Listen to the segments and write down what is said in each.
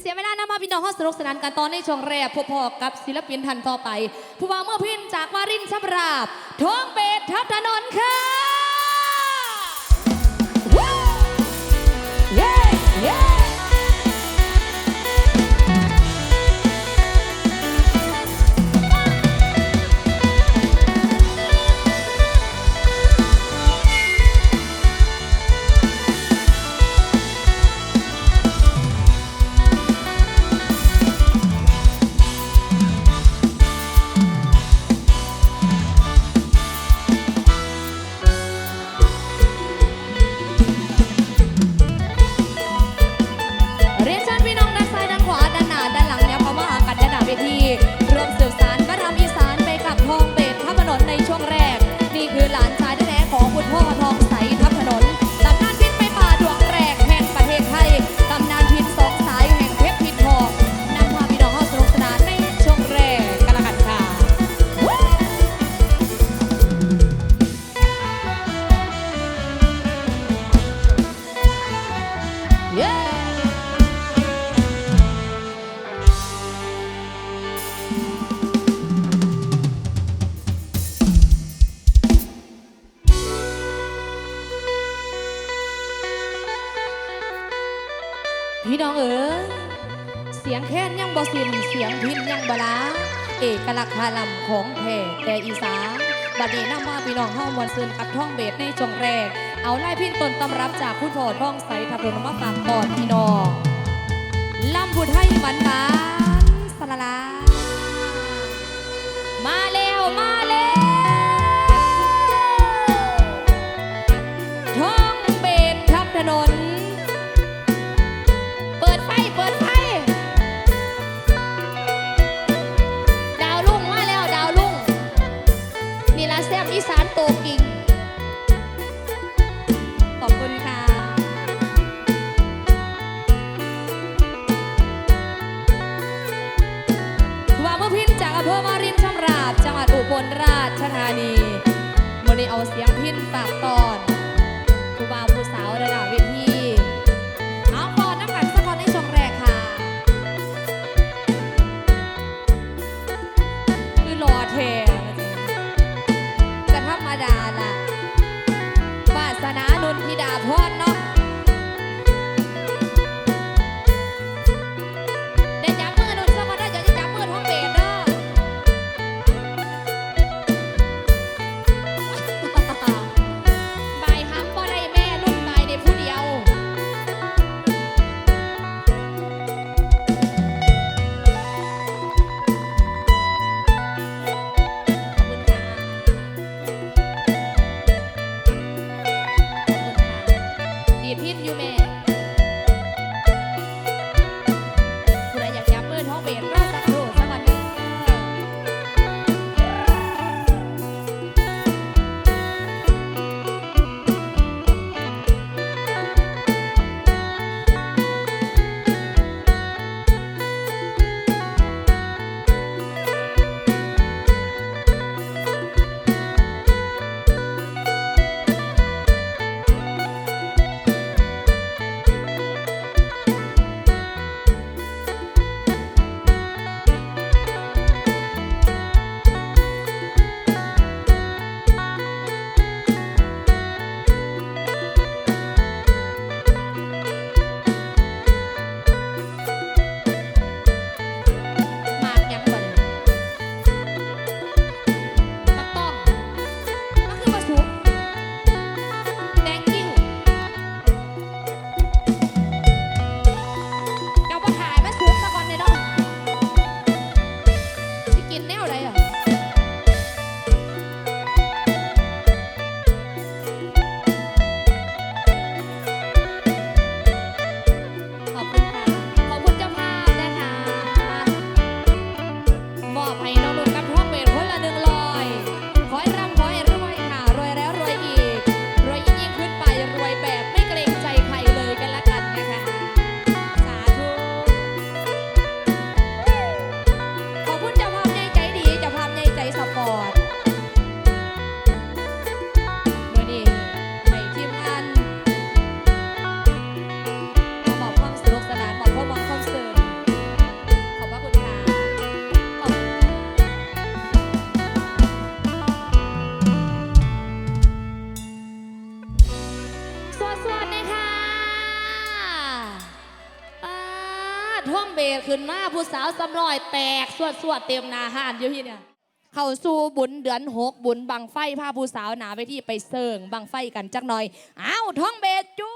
เสียเวลานำมาพี่น้องห้องสนุกสนานกันตอนในช่วงแรกพอๆกับศิลปินทันต่อไป ผู้ว่าเมื่อพินจากวารินชับราบท้องเป็ดทับถนนค่ะ งแค้นยังบ่สิ้นเสียงพินยังบ่ลาเอกลักษณ์คาลำของแท้แต่อีสานบัดนี้นำมาพี่น้องเฮามวลซืนกับท่องเบสในจงแรก เอาไล่พินต้นตำรับจากผู้พ่อท่องใสทับรนมาฝากก่อนพี่น้องลำพุดให้หวานหวานสลาลามาแล้วมา what กสวดสวดเต็มนาห่านเดี๋ยวพี่เนี่ย เข้าสู่บุญเดือนหกบุญบังไฟผ้าผู้สาวหนาไปที่ไปเสิร์งบังไฟกันจักหน่อยอ้าวท้องเบจู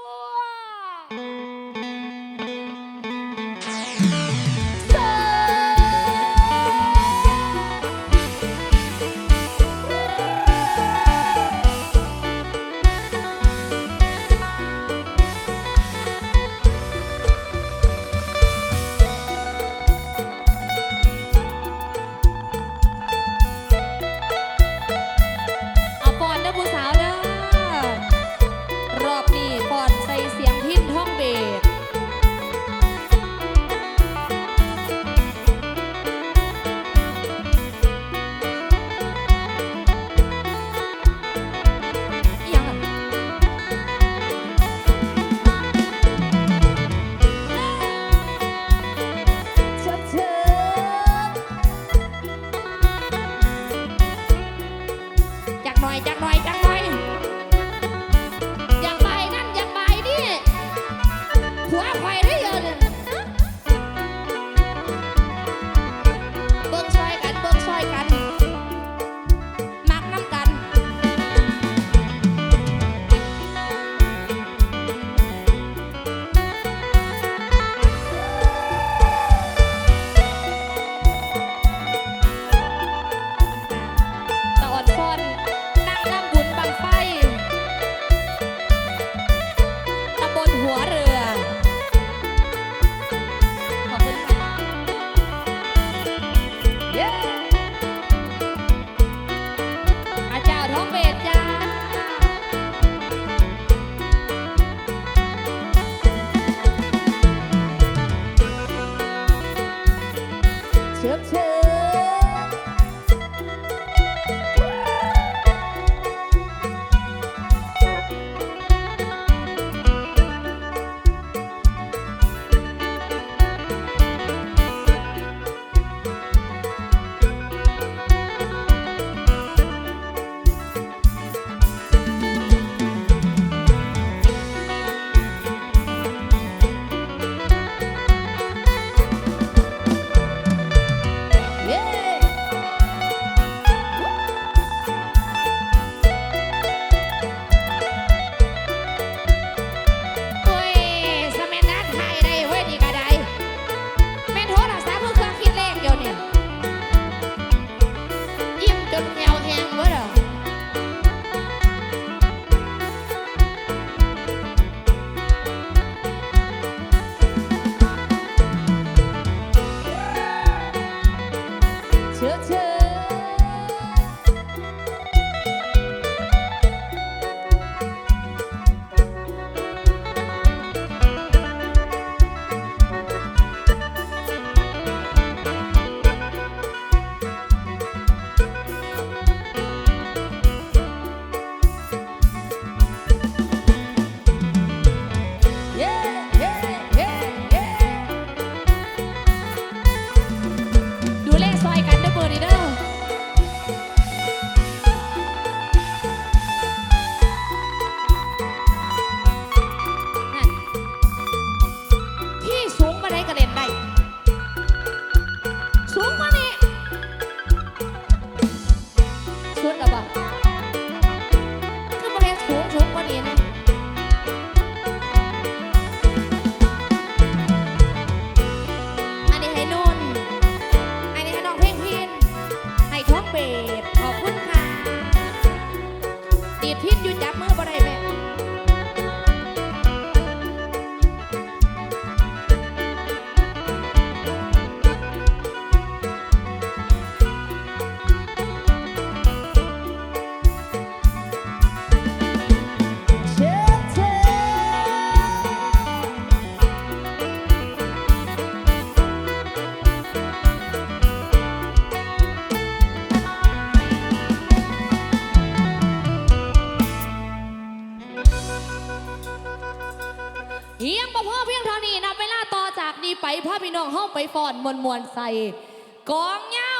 ติดพิษาพี่น้องเฮาไปฟ้อนมวนๆใส่กองเยา